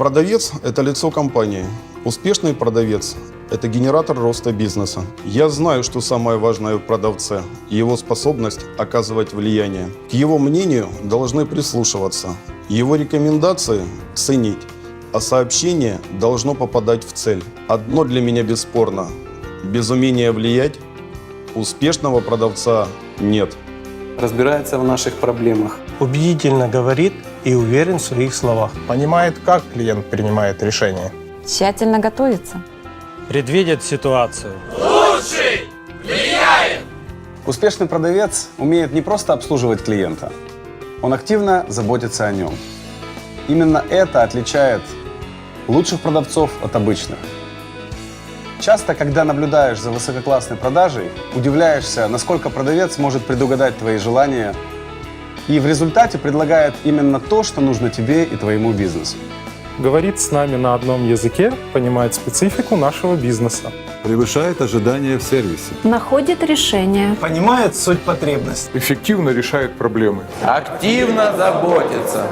Продавец – это лицо компании. Успешный продавец – это генератор роста бизнеса. Я знаю, что самое важное в продавце – его способность оказывать влияние. К его мнению должны прислушиваться, его рекомендации – ценить, а сообщение должно попадать в цель. Одно для меня бесспорно – без умения влиять успешного продавца нет. разбирается в наших проблемах. убедительно говорит и уверен в своих словах. Понимает, как клиент принимает решение. Тщательно готовится. Предвидит ситуацию. Успешный продавец умеет не просто обслуживать клиента, он активно заботится о нем. Именно это отличает лучших продавцов от обычных. Часто, когда наблюдаешь за высококлассной продажей, удивляешься, насколько продавец может предугадать твои желания и в результате предлагает именно то, что нужно тебе и твоему бизнесу. Говорит с нами на одном языке, понимает специфику нашего бизнеса. Превышает ожидания в сервисе. Находит решение. Понимает суть потребностей. Эффективно решает проблемы. Активно заботится.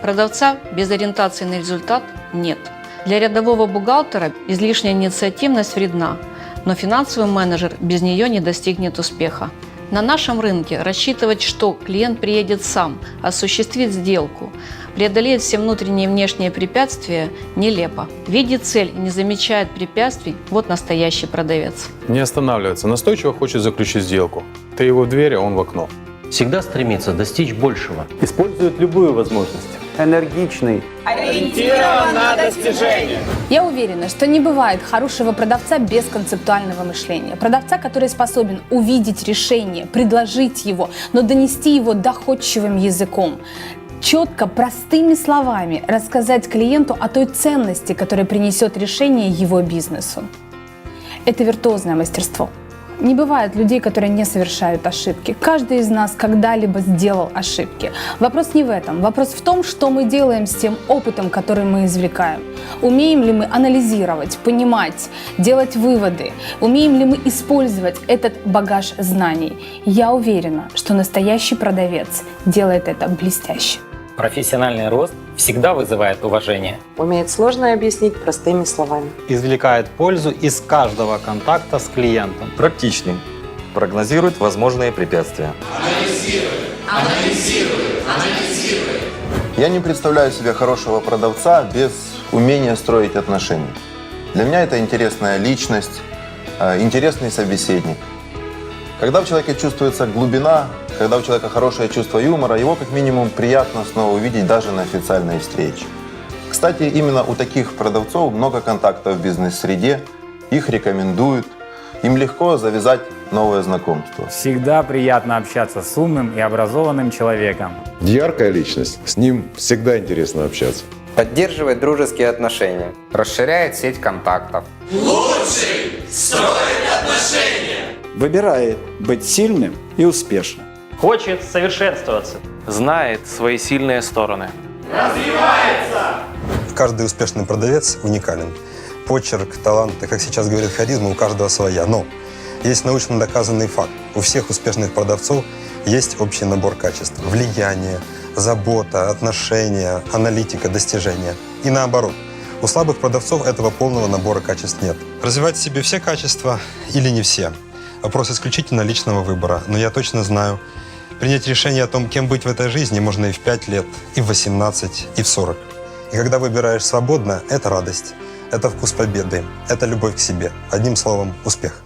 Продавца без ориентации на результат нет. Для рядового бухгалтера излишняя инициативность вредна, но финансовый менеджер без нее не достигнет успеха. На нашем рынке рассчитывать, что клиент приедет сам, осуществит сделку, преодолеет все внутренние и внешние препятствия, нелепо. Видит цель и не замечает препятствий – вот настоящий продавец. Не останавливается, настойчиво хочет заключить сделку. Ты его в дверь, а он в окно. Всегда стремится достичь большего. Использует любую возможность. Энергичный, Я уверена, что не бывает хорошего продавца без концептуального мышления. Продавца, который способен увидеть решение, предложить его, но донести его доходчивым языком. Четко, простыми словами рассказать клиенту о той ценности, которая принесет решение его бизнесу. Это виртуозное мастерство. Не бывает людей, которые не совершают ошибки. Каждый из нас когда-либо сделал ошибки. Вопрос не в этом. Вопрос в том, что мы делаем с тем опытом, который мы извлекаем. Умеем ли мы анализировать, понимать, делать выводы? Умеем ли мы использовать этот багаж знаний? Я уверена, что настоящий продавец делает это блестяще. Профессиональный рост всегда вызывает уважение. Умеет сложное объяснить простыми словами. Извлекает пользу из каждого контакта с клиентом. Практичный. Прогнозирует возможные препятствия. Я не представляю себе хорошего продавца без умения строить отношения. Для меня это интересная личность, э, интересный собеседник. Когда в человеке чувствуется глубина, когда у человека хорошее чувство юмора, его как минимум приятно снова увидеть даже на официальной встрече. Кстати, именно у таких продавцов много контактов в бизнес-среде, их рекомендуют, им легко завязать новое знакомство. Всегда приятно общаться с умным и образованным человеком. Яркая личность. С ним всегда интересно общаться. Поддерживает дружеские отношения. Расширяет сеть контактов. выбирает быть сильным и успешным. Хочет совершенствоваться. Знает свои сильные стороны. Каждый успешный продавец уникален. Почерк, талант, и, как сейчас говорит харизма, у каждого своя. Но есть научно доказанный факт. У всех успешных продавцов есть общий набор качеств. Влияние, забота, отношения, аналитика, достижения. И наоборот. У слабых продавцов этого полного набора качеств нет. Развивать в себе все качества или не все? Вопрос исключительно личного выбора. Но я точно знаю, принять решение о том, кем быть в этой жизни, можно и в 5 лет, и в 18, и в 40. И когда выбираешь свободно, это радость, это вкус победы, это любовь к себе. Одним словом, успех.